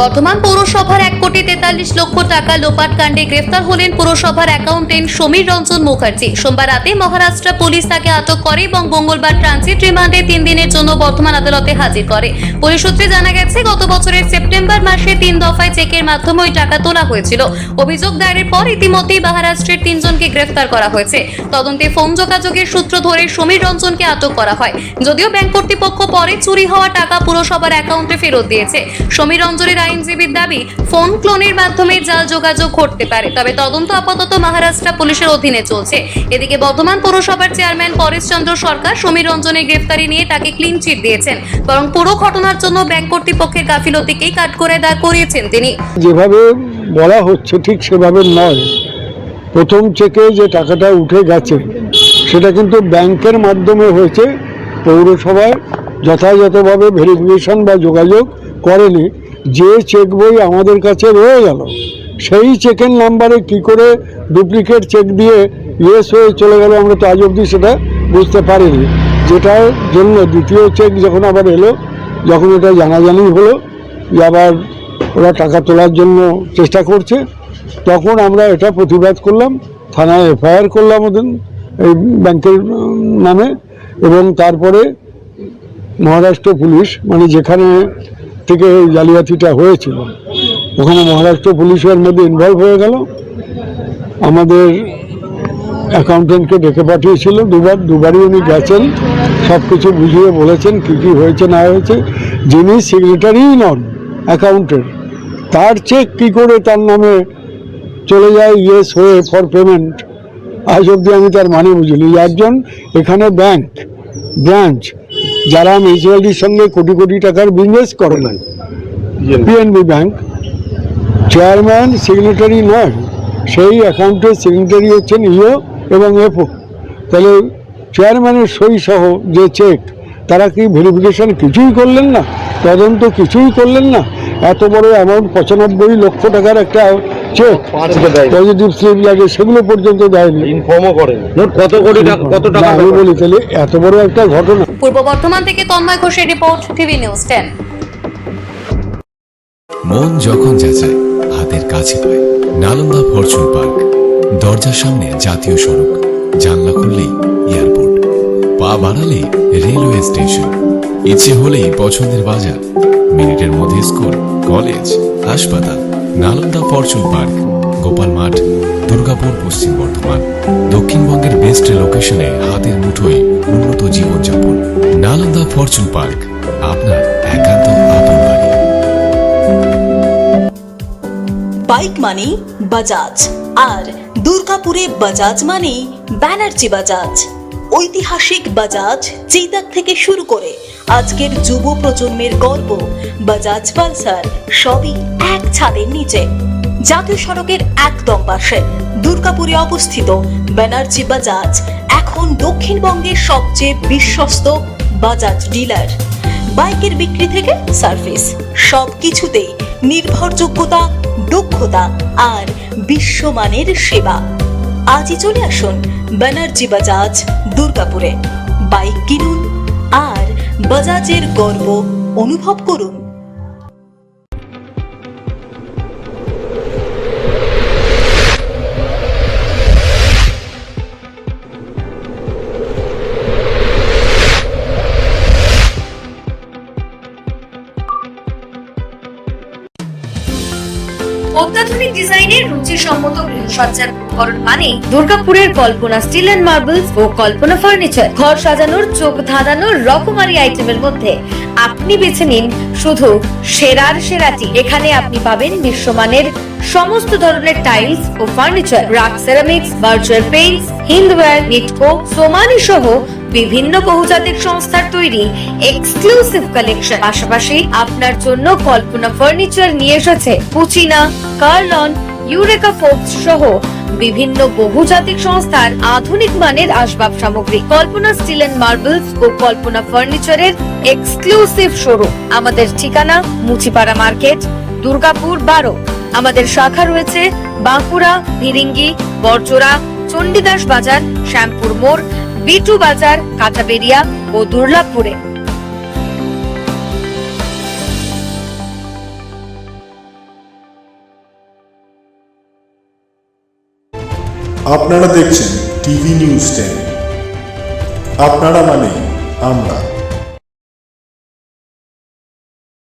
বর্ধমান পৌরসভার এক কোটি তেতাল্লিশ লক্ষ টাকা লোপাট কাণ্ডে গ্রেফতার হলেন পুরসভার অ্যাকাউন্টেন্ট সমীর রঞ্জন মুখার্জি। সোমবার রাতে মহারাষ্ট্র পুলিশ তাকে আটক করে এবং মঙ্গলবার ট্রানজিট রিমান্ডে তিন দিনের জন্য বর্ধমান আদালতে হাজির করে। পুলিশ সূত্রে জানা গেছে, গত বছরের সেপ্টেম্বর মাসে তিন দফায় চেকের মাধ্যমে ওই টাকা তোলা হয়েছিল। অভিযোগ দায়েরের পর ইতিমধ্যেই মহারাষ্ট্রের তিনজনকে গ্রেফতার করা হয়েছে। তদন্তে ফোন যোগাযোগের সূত্র ধরে সমীর রঞ্জনকে আটক করা হয়। যদিও ব্যাংক কর্তৃপক্ষ পরে চুরি হওয়া টাকা পুরসভার অ্যাকাউন্টে ফেরত দিয়েছে। সমীর রঞ্জনের আইনজীবীর দাবি, ফোন ক্লোনের মাধ্যমে জাল যোগাযোগ ঘটতে পারে। তবে তদন্ত আপাতত মহারাষ্ট্র পুলিশের অধীনে চলছে। এদিকে বর্ধমান পৌরসভার চেয়ারম্যান পরেশ চন্দ্র সরকার সমীর রঞ্জনের গ্রেফতারি নিয়ে তাকে ক্লিন চিট দিয়েছেন। বরং পুরো ঘটনার জন্য ব্যাংক কর্তৃপক্ষের গাফিলতিকেই কাট করে দাঁড় করিয়েছেন তিনি। যেভাবে বলা হচ্ছে ঠিক সেভাবে নয়। প্রথম চেকে যে টাকাটা উঠে গেছে, সেটা কিন্তু ব্যাংকের মাধ্যমে হয়েছে। পৌরসভায় যথাযথভাবে ভেরিফিকেশন বা যোগাযোগ করেনি, যে চেক বই আমাদের কাছে রয়ে গেল, সেই চেকের নাম্বারে কি করে ডুপ্লিকেট চেক দিয়ে ইয়েস হয়ে চলে গেল আমরা তো আজ অবধি সেটা বুঝতে পারিনি। যেটার জন্য দ্বিতীয় চেক যখন আবার এলো, যখন এটা জানাজানি হলো, যে আবার ওরা টাকা তোলার জন্য চেষ্টা করছে, তখন আমরা এটা প্রতিবাদ করলাম, থানায় এফআইআর করলাম ওদের, এই ব্যাংকের নামে, এবং তারপরে মহারাষ্ট্র পুলিশ মানে যেখানে থেকে এই জালিয়াতিটা হয়েছিল। ওখানে মহারাষ্ট্র পুলিশের মধ্যে ইনভলভ হয়ে গেল। আমাদের অ্যাকাউন্টেন্টকে ডেকে পাঠিয়েছিল। দুবার, দুবারই উনি গেছেন। সব কিছু বুঝিয়ে বলেছেন কী কী হয়েছে, না হয়েছে। যিনি সিগনেটারিই নন অ্যাকাউন্টের তার চেক কী করে তার নামে চলে যায় ইয়েস হয়ে ফর পেমেন্ট আজ অবধি আমি তার মানে বুঝিনি। একজন এখানে ব্যাংক ব্রাঞ্চ যারা মিউনিসিপ্যালিটির সঙ্গে কোটি কোটি টাকার বিজনেস করে না পিএনবি ব্যাংক চেয়ারম্যান সিগনেটারি নয় সেই অ্যাকাউন্টের সিগনেটারি হচ্ছেন ইও এবং এফও তাহলে চেয়ারম্যানের সই সহ যে চেক তারা কি ভেরিফিকেশন কিছুই করলেন না? তদন্ত কিছুই করলেন না? এত বড় অ্যামাউন্ট পঁচানব্বই লক্ষ টাকার একটা চেক পজিটিভ স্লিপ লাগে সেগুলো পর্যন্ত দেয়নি। ইনফর্মও করেন। মোট কত কোটি টাকা কত টাকা আমি বলি তাহলে এত বড় একটা ঘটনা। পূর্ব বর্ধমান থেকে তন্ময় ঘোষের রিপোর্ট টিভি নিউজ টেন। মন যখন যাচায় হাতের কাছে পায়। নালন্দা ফরচুন পার্ক দরজার সামনে জাতীয় সড়ক জানলা খুললেই এয়ারপোর্ট। পা বাড়ালে রেলওয়ে স্টেশন। ইচ্ছে হলেই পছন্দের বাজার মিনিটের মধ্যে স্কুল কলেজ হাসপাতাল। নালন্দা ফরচুন পার্ক, গোপাল মাঠ, দুর্গাপুর পশ্চিম বর্ধমান, দক্ষিণবঙ্গের বেস্ট লোকেশনে হাতের মুঠোয় উন্নত জীবনযাপন। নালন্দা ফরচুন পার্ক, আপনার একান্ত আপন বাড়ি বাইক মানেই বাজাজ আর দুর্গাপুরে বাজাজ মানেই ব্যানার্জি বাজাজ ঐতিহাসিক বাজাজ চেতাক থেকে শুরু করে। আজকের যুব প্রজন্মের গর্ব। বাজাজ পালসার সবই এক ছাদের নিচে। জাতীয় সড়কের একদম পাশে দুর্গাপুরে অবস্থিত ব্যানার্জি বাজাজ এখন দক্ষিণবঙ্গের সবচেয়ে বিশ্বস্ত বাজাজ ডিলার। বাইকের বিক্রি থেকে সার্ভিস সব কিছুতেই নির্ভরযোগ্যতা, দক্ষতা আর বিশ্বমানের সেবা। আজই চলে আসুন ব্যানার্জি বাজাজ দুর্গাপুরে। বাইক কিনুন আর বাজাজের গর্ব অনুভব করুন। অত্যাধুনিক ডিজাইনের রুচিসম্মত গৃহসজ্জার উপকরণ মানে দুর্গাপুরের কল্পনা স্টিল অ্যান্ড মার্বেলস ও কল্পনা ফার্নিচার ঘর সাজানোর, চোখ ধাঁধানোর রকমারি আইটেমের মধ্যে আপনি বেছে নিন শুধু সেরার সেরাটি। এখানে আপনি পাবেন বিশ্বমানের সমস্ত ধরনের টাইলস ও furniture RAK ceramics virtual paints Hindware Nitco Somany সহ বিভিন্ন বহুজাতিক সংস্থার তৈরি এক্সক্লুসিভ কালেকশন পাশাপাশি আপনার জন্য কল্পনা ফার্নিচার নিয়ে এসেছে পুচিনা, কার্লন, ইউরেকা ফোর্বস সহ বিভিন্ন বহুজাতিক সংস্থার আধুনিক মানের আসবাব সামগ্রী। কল্পনা স্টিল এন্ড মার্বেলস ও কল্পনা ফার্নিচারের এক্সক্লুসিভ শোরুম। আমাদের ঠিকানা মুচিপাড়া মার্কেট, দুর্গাপুর বারো। আমাদের শাখা রয়েছে বাঁকুড়া, ভিরিঙ্গি, বরজোড়া, চণ্ডীদাস বাজার, শ্যামপুর মোড়, বিটু বাজার, কাঁচাবেরিয়া ও দুর্লাভপুরে। আপনারা দেখছেন টিভি নিউজ টেন। আপনারা মানে আমরা।